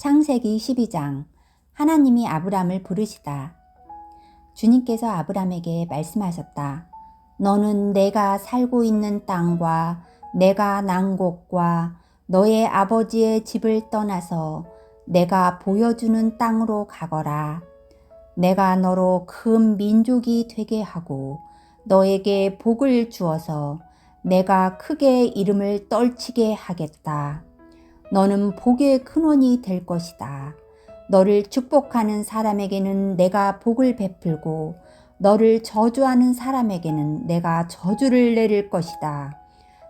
창세기 12장 하나님이 아브람을 부르시다. 주님께서 아브람에게 말씀하셨다. 너는 내가 살고 있는 땅과 내가 난 곳과 너의 아버지의 집을 떠나서 내가 보여주는 땅으로 가거라. 내가 너로 큰 민족이 되게 하고 너에게 복을 주어서 내가 크게 이름을 떨치게 하겠다. 너는 복의 근원이 될 것이다. 너를 축복하는 사람에게는 내가 복을 베풀고 너를 저주하는 사람에게는 내가 저주를 내릴 것이다.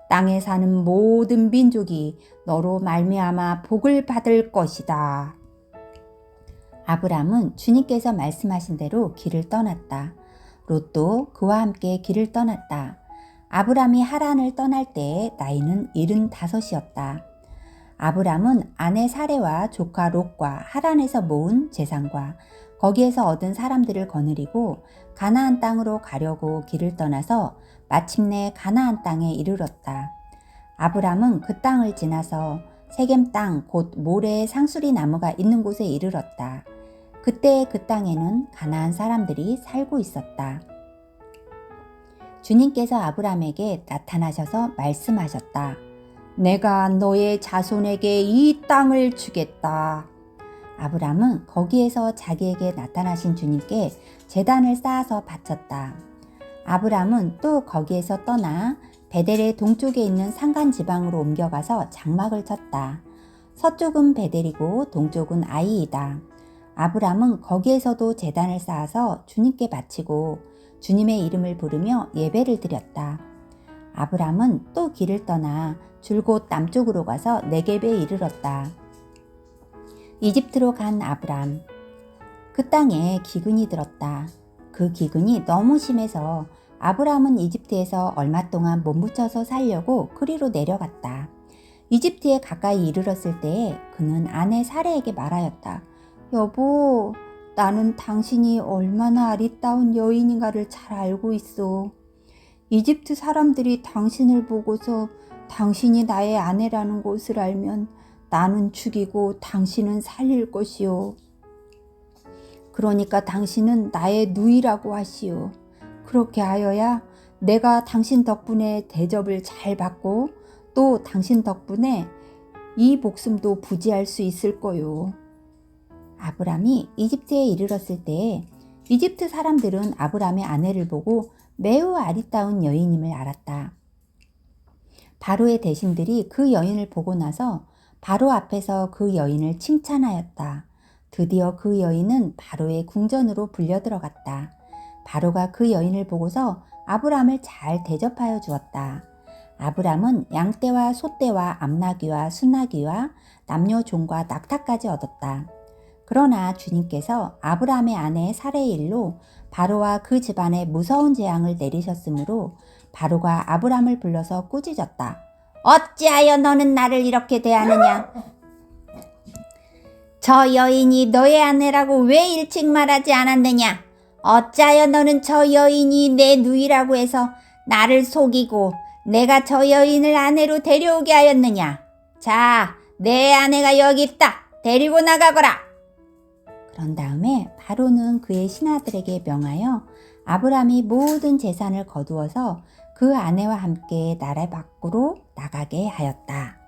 땅에 사는 모든 민족이 너로 말미암아 복을 받을 것이다. 아브람은 주님께서 말씀하신 대로 길을 떠났다. 롯도 그와 함께 길을 떠났다. 아브람이 하란을 떠날 때 나이는 75이었다. 아브람은 아내 사레와 조카 롯과 하란에서 모은 재산과 거기에서 얻은 사람들을 거느리고 가나안 땅으로 가려고 길을 떠나서 마침내 가나안 땅에 이르렀다. 아브람은 그 땅을 지나서 세겜 땅 곧 모래의 상수리 나무가 있는 곳에 이르렀다. 그때 그 땅에는 가나안 사람들이 살고 있었다. 주님께서 아브람에게 나타나셔서 말씀하셨다. 내가 너의 자손에게 이 땅을 주겠다. 아브람은 거기에서 자기에게 나타나신 주님께 재단을 쌓아서 바쳤다. 아브람은 또 거기에서 떠나 베델의 동쪽에 있는 산간 지방으로 옮겨가서 장막을 쳤다. 서쪽은 베델이고 동쪽은 아이이다. 아브람은 거기에서도 재단을 쌓아서 주님께 바치고 주님의 이름을 부르며 예배를 드렸다. 아브람은 또 길을 떠나 줄곧 남쪽으로 가서 네겝에 이르렀다. 이집트로 간 아브람. 그 땅에 기근이 들었다. 그 기근이 너무 심해서 아브람은 이집트에서 얼마 동안 몸붙여서 살려고 그리로 내려갔다. 이집트에 가까이 이르렀을 때에 그는 아내 사레에게 말하였다. 여보, 나는 당신이 얼마나 아리따운 여인인가를 잘 알고 있어. 이집트 사람들이 당신을 보고서 당신이 나의 아내라는 것을 알면 나는 죽이고 당신은 살릴 것이요. 그러니까 당신은 나의 누이라고 하시오. 그렇게 하여야 내가 당신 덕분에 대접을 잘 받고 또 당신 덕분에 이 목숨도 부지할 수 있을 거요. 아브람이 이집트에 이르렀을 때에 이집트 사람들은 아브람의 아내를 보고 매우 아리따운 여인임을 알았다. 바로의 대신들이 그 여인을 보고 나서 바로 앞에서 그 여인을 칭찬하였다. 드디어 그 여인은 바로의 궁전으로 불려 들어갔다. 바로가 그 여인을 보고서 아브람을 잘 대접하여 주었다. 아브람은 양떼와 소떼와 암나귀와 순나귀와 남녀 종과 낙타까지 얻었다. 그러나 주님께서 아브람의 아내 사레의 일로 바로와 그 집안에 무서운 재앙을 내리셨으므로 바로가 아브람을 불러서 꾸짖었다. 어찌하여 너는 나를 이렇게 대하느냐? 저 여인이 너의 아내라고 왜 일찍 말하지 않았느냐? 어찌하여 너는 저 여인이 내 누이라고 해서 나를 속이고 내가 저 여인을 아내로 데려오게 하였느냐? 자, 내 아내가 여기 있다. 데리고 나가거라. 그런 다음에 바로는 그의 신하들에게 명하여 아브람이 모든 재산을 거두어서 그 아내와 함께 나라 밖으로 나가게 하였다.